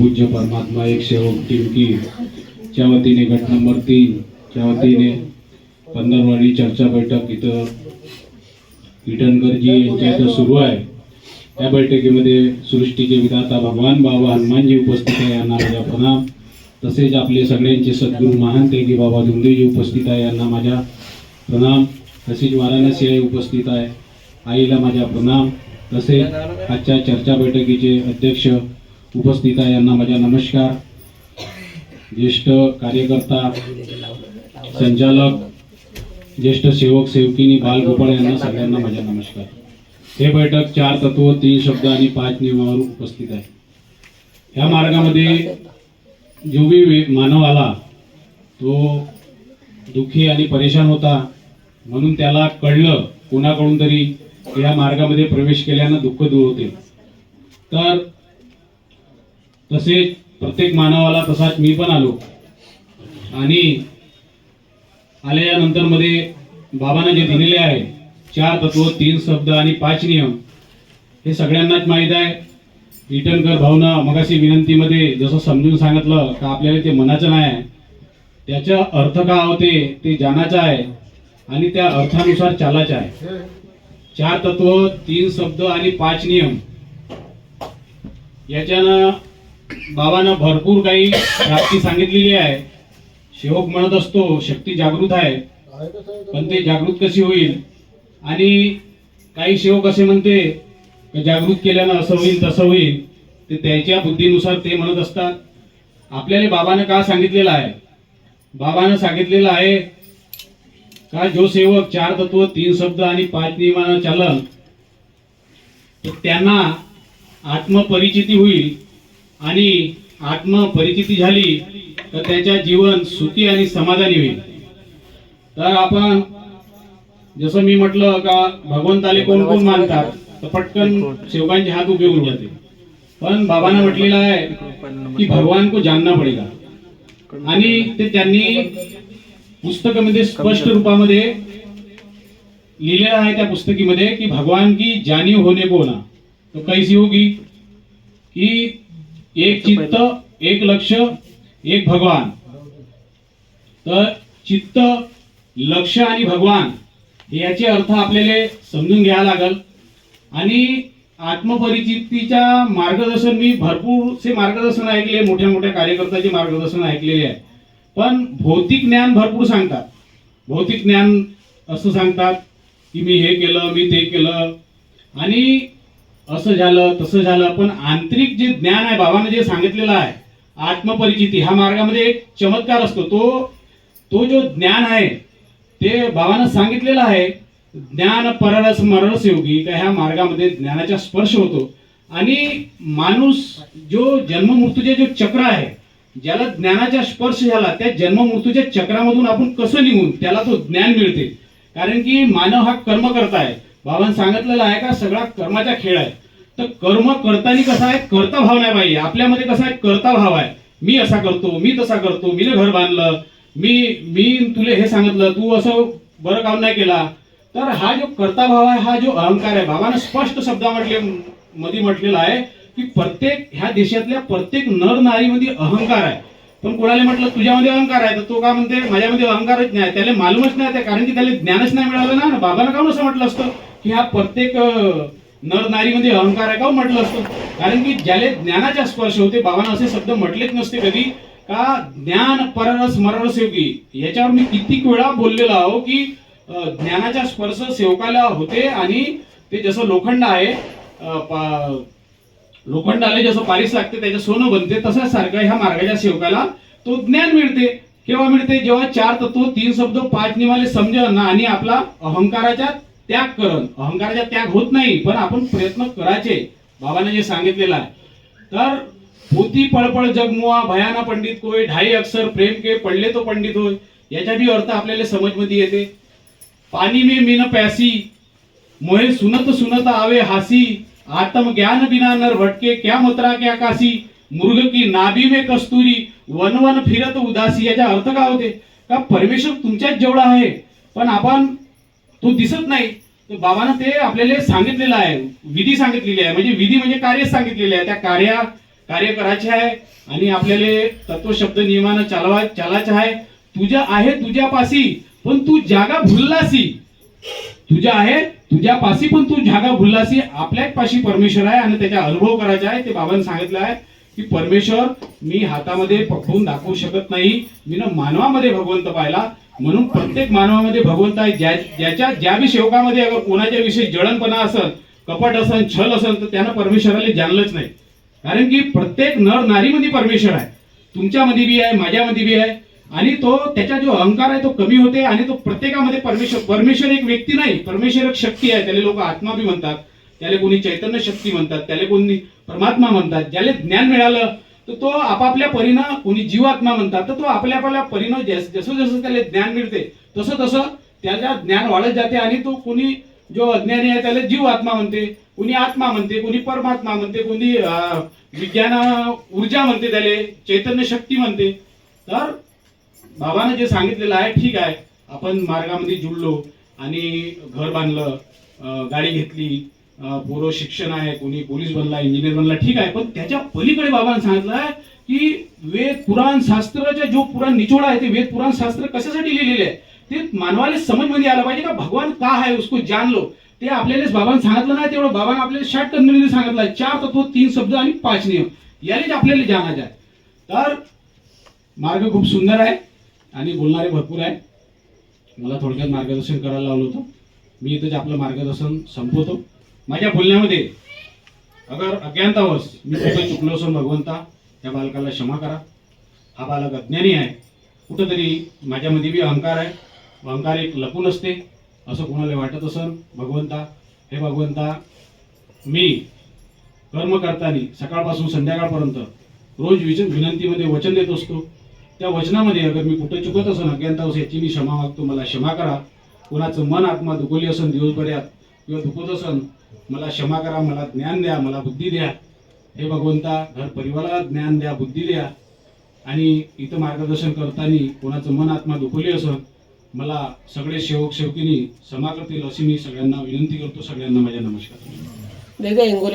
परमपूज्य परमात्मा एक सेवक टिमकी च्या वतीने गट नंबर तीनच्या वतीने पंधरवाडी चर्चा बैठक इथं इटनकरजी यांच्या इथं सुरू आहे. या बैठकीमध्ये सृष्टीचे विधाता भगवान बाबा हनुमानजी उपस्थित आहे यांना माझा प्रणाम तसेच आपले सगळ्यांचे सद्गुरू महान तेगी बाबा धुंदेजी उपस्थित आहे यांना माझा प्रणाम. तसेच वाराणसी आई उपस्थित आहे आईला माझा प्रणाम. तसेच आजच्या चर्चा बैठकीचे अध्यक्ष उपस्थित आहे यांना माझा नमस्कार. ज्येष्ठ कार्यकर्ता संचालक ज्येष्ठ सेवक सेवकिनी बालगोपाळ यांना सगळ्यांना माझा नमस्कार. हे बैठक चार तत्व तीन शब्द आणि पाच नियमावर उपस्थित आहे. ह्या मार्गामध्ये जो बी मानव आला तो दुःखी आणि परेशान होता. म्हणून त्याला कळलं कोणाकडून तरी या मार्गामध्ये प्रवेश केल्यानं दुःख दूर होते. तर तसेच प्रत्येक मानवाला तसाच मी पण आलो. आणि आल्यानंतरमध्ये बाबांना जे दिलेले आहे चार तत्व तीन शब्द आणि पाच नियम हे सगळ्यांनाच माहीत आहे. इटनकर भावना मगाशी विनंतीमध्ये जसं समजून सांगितलं का आपल्याला ते मनाचं नाही आहे. त्याचा अर्थ का होते ते जानाचं आहे आणि त्या अर्थानुसार चालायचं आहे. चार तत्व तीन शब्द आणि पाच नियम. याच्यानं बाबानं भरपूर काही प्राप्ती सांगितलेली आहे. सेवक म्हणत असतो शक्ती जागृत आहे. पण ते जागृत कशी होईल? आणि काही सेवक असे म्हणते जागृत केल्यानं असं होईल तसं होईल. ते त्याच्या बुद्धीनुसार ते म्हणत असतात. आपल्याला बाबानं का सांगितलेलं आहे? बाबानं सांगितलेलं आहे का जो सेवक चार तत्व तीन शब्द आणि पाच नियमानं चालन तर त्यांना आत्मपरिचिती होईल आणि आत्मपरिचिती झाली तर त्याच्या जीवन सुखी आणि समाधानी होईल. तर आपण जसं मी म्हटलं का भगवंताले कोण कोण मानतात तर पटकन सेवकांचे हात उभे होऊन जाते पण बाबांना म्हटलेलं आहे की भगवान को जानना पडेगा आणि ते त्यांनी पुस्तकामध्ये स्पष्ट रूपामध्ये लिहिलेलं आहे त्या पुस्तकीमध्ये की भगवान की जाणीव होणे को तो कैसी होगी? की एक चित्त एक लक्ष एक भगवान. तर चित्त लक्ष आणि भगवान याचे अर्थ आपल्याला समजून घ्यावा लागल. आणि आत्मपरिचितीच्या मार्गदर्शन मी भरपूरसे मार्गदर्शन ऐकले मोठ्या मोठ्या कार्यकर्त्याचे मार्गदर्शन ऐकलेले आहे. पण भौतिक ज्ञान भरपूर सांगतात. भौतिक ज्ञान असं सांगतात की मी हे केलं मी ते केलं. आणि असं झालं तसं झालं. पण आंतरिक जे ज्ञान आहे बाबाने जे सांगितलेलं आहे आत्मपरिचिती ह्या मार्गामध्ये एक चमत्कार असतो. तो तो जो ज्ञान आहे ते बाबानं सांगितलेलं आहे ज्ञान पररस मरस योगी का ह्या मार्गामध्ये ज्ञानाचा स्पर्श होतो. आणि माणूस जो जन्ममृत्यूचे जो चक्र आहे ज्याला ज्ञानाचा स्पर्श झाला त्या जन्ममृत्यूच्या चक्रामधून आपण कसं निघून त्याला तो ज्ञान मिळते. कारण की मानव हा कर्म करताय आहे. बाबांनी सांगितलेलं आहे का सगळा कर्माचा खेळ आहे. तर कर्म करताना कसा आहे? कर्ता भाव नाही पाहिजे आपल्यामध्ये कसा आहे? कर्ता भाव आहे. मी असा करतो मी तसा करतो मी घर बांधलं मी मी तुले हे सांगितलं तू असं बरं काम नाही केला. तर हा जो करता भाव आहे हा जो अहंकार आहे बाबानं स्पष्ट शब्दामध्ये मध्ये म्हटलेला आहे की प्रत्येक ह्या देशातल्या प्रत्येक नर नारीमध्ये अहंकार आहे. पण कोणाला म्हटलं तुझ्यामध्ये अहंकार आहे? तर तो का म्हणते माझ्यामध्ये अहंकारच नाही. त्याला मालूमच नाही कारण की त्याला ज्ञानच नाही मिळालं ना. बाबानं काम असं म्हटलं असतं? की हा प्रत्येक नर नारीमध्ये अहंकार आहे का हो म्हटलं असतं. कारण की ज्याला ज्ञानाच्या स्पर्श होते बाबांना असे शब्द म्हटलेच नसते कधी. का ज्ञान पररस मररस योगी? याच्यावर मी कित्येक वेळा बोललेलो आहो की ज्ञानाच्या ज्ञानाचा स्पर्श सेवकाला होते आणि ते जसं लोखंड आहे लोखंडाला जसं पारिस लागते त्याचं सोनं बनते तसंच सारखं ह्या मार्गाच्या सेवकाला तो ज्ञान मिळते. केव्हा मिळते? जेव्हा चार तत्व तीन शब्द पाच निवाले समजा ना आणि आपला अहंकाराच्या त्याग करण अहंकाराचा त्याग होत नाही पण आपण प्रयत्न करायचे. बाबाने जे सांगितलेलं आहे. तर होती पळपळ जगमुआ भयाना पंडित कोय ढाई अक्षर प्रेम के पडले तो पंडित होय. याचा बी अर्थ आपल्याला समजमध्ये येते. पाणी मे मीन प्यासी मोहे सुनत सुनत आवे हासी आत्मज्ञान बिना नर भटके क्या मतरा क्या काशी मृग की नाभी मे कस्तुरी वन वन फिरत उदासी. याचा अर्थ काय होते? का परमेश्वर तुमच्याच जेवढा आहे पण आपण तो दिसत नाही. बाबांना बाबानं ते आपल्याला सांगितलेलं आहे. विधी सांगितलेली आहे. म्हणजे विधी म्हणजे कार्य सांगितलेले आहे. त्या कार्या कार्य करायचे आहे आणि आपल्याला तत्वशब्द नियमानं चालवा चालायचं आहे. तुझ्या आहे तुझ्यापाशी पण तू जागा भुललासी. तुझ्या आहे तुझ्या पाशी पण तू जागा भुललासी. आपल्याच पाशी परमेश्वर आहे आणि त्याचा अनुभव करायचा आहे. ते बाबांनी सांगितलं आहे की परमेश्वर मी हातामध्ये पकडून दाखवू शकत नाही. मी ना मानवामध्ये भगवंत पाहिला. म्हणून प्रत्येक मानवामध्ये भगवंत आहे. ज्या ज्याच्या ज्या बी सेवकामध्ये अगर कोणाच्या विषयी जळणपणा असेल कपट असेल छल असेल तर त्यानं परमेश्वराला जाणलंच नाही. कारण की प्रत्येक नर नारीमध्ये परमेश्वर आहे. तुमच्यामध्ये बी आहे माझ्यामध्ये बी आहे. आणि तो त्याचा जो अहंकार आहे तो कमी होते आणि तो प्रत्येकामध्ये परमेश्वर परमेश्वर एक व्यक्ती नाही परमेश्वर एक शक्ती आहे. त्याला लोक आत्मा बी म्हणतात. त्याला कोणी चैतन्य शक्ती म्हणतात. त्याला कोणी परमात्मा म्हणतात. ज्याला ज्ञान मिळालं तर तो आपापल्या परीनं कोणी जीवात्मा म्हणतात तर तो आपल्या आपल्या परीनं जसं जसं त्याला ज्ञान मिळते तसं तसं त्याच्या ज्ञान वाढत जाते आणि तो कोणी जो अज्ञानी आहे त्याला जीव आत्मा म्हणते कोणी आत्मा म्हणते कोणी परमात्मा म्हणते कोणी विज्ञान ऊर्जा म्हणते त्याला चैतन्य शक्ती म्हणते. तर बाबानं जे सांगितलेलं आहे ठीक आहे आपण मार्गामध्ये जुळलो आणि घर बांधलं गाडी घेतली पूर्व शिक्षण आहे कोणी पोलीस बनला इंजिनियर बनला ठीक आहे पण त्याच्या पलीकडे बाबांनी सांगितलं की वेद पुराण शास्त्राचा जो पुराण निचोड आहे ते वेद पुराण शास्त्र कशासाठी लिहिलेले आहे? ते मानवाला समजमध्ये आलं पाहिजे का? भगवान का आहे उसको जान लो ते आपल्यालाच बाबांनी सांगितलं नाही तेवढं बाबांना आपल्याला शॉर्ट कन्व्हिनियन सांगितलं आहे चार तत्व तीन शब्द आणि पाच नियम. यानेच आपल्याला जाणायचं आहे. तर मार्ग खूप सुंदर आहे आणि बोलणारे भरपूर आहे. मला थोडक्यात मार्गदर्शन करायला लावलं होतं. मी इथंच आपलं मार्गदर्शन संपवतो. माझ्या बोलण्यामध्ये अगर अज्ञानतावश मी कुठं चुकलो असून भगवंता त्या बालकाला क्षमा करा. हा बालक अज्ञानी आहे. कुठंतरी माझ्यामध्ये बी अहंकार आहे. अहंकार एक लपून असते. असं कोणाला वाटत असन? भगवंता हे भगवंता मी कर्म करताना सकाळपासून संध्याकाळपर्यंत रोज विच विनंतीमध्ये वचन देत असतो. त्या वचनामध्ये अगर मी कुठं चुकत असेल अज्ञानता याची मी क्षमा मागतो. मला क्षमा करा. कोणाचं मन आत्मा दुखवली असेल दिवसभरात किंवा दुखत असेल मला क्षमा करा मला ज्ञान द्या मला बुद्धी द्या. हे भगवंता घर परिवाराला ज्ञान द्या बुद्धी द्या. आणि इथं मार्गदर्शन करताना कोणाचं मन आत्मा दुखवली असेल मला सगळे सेवक सेवकीनी क्षमा करतील अशी मी सगळ्यांना विनंती करतो. सगळ्यांना माझ्या नमस्कार.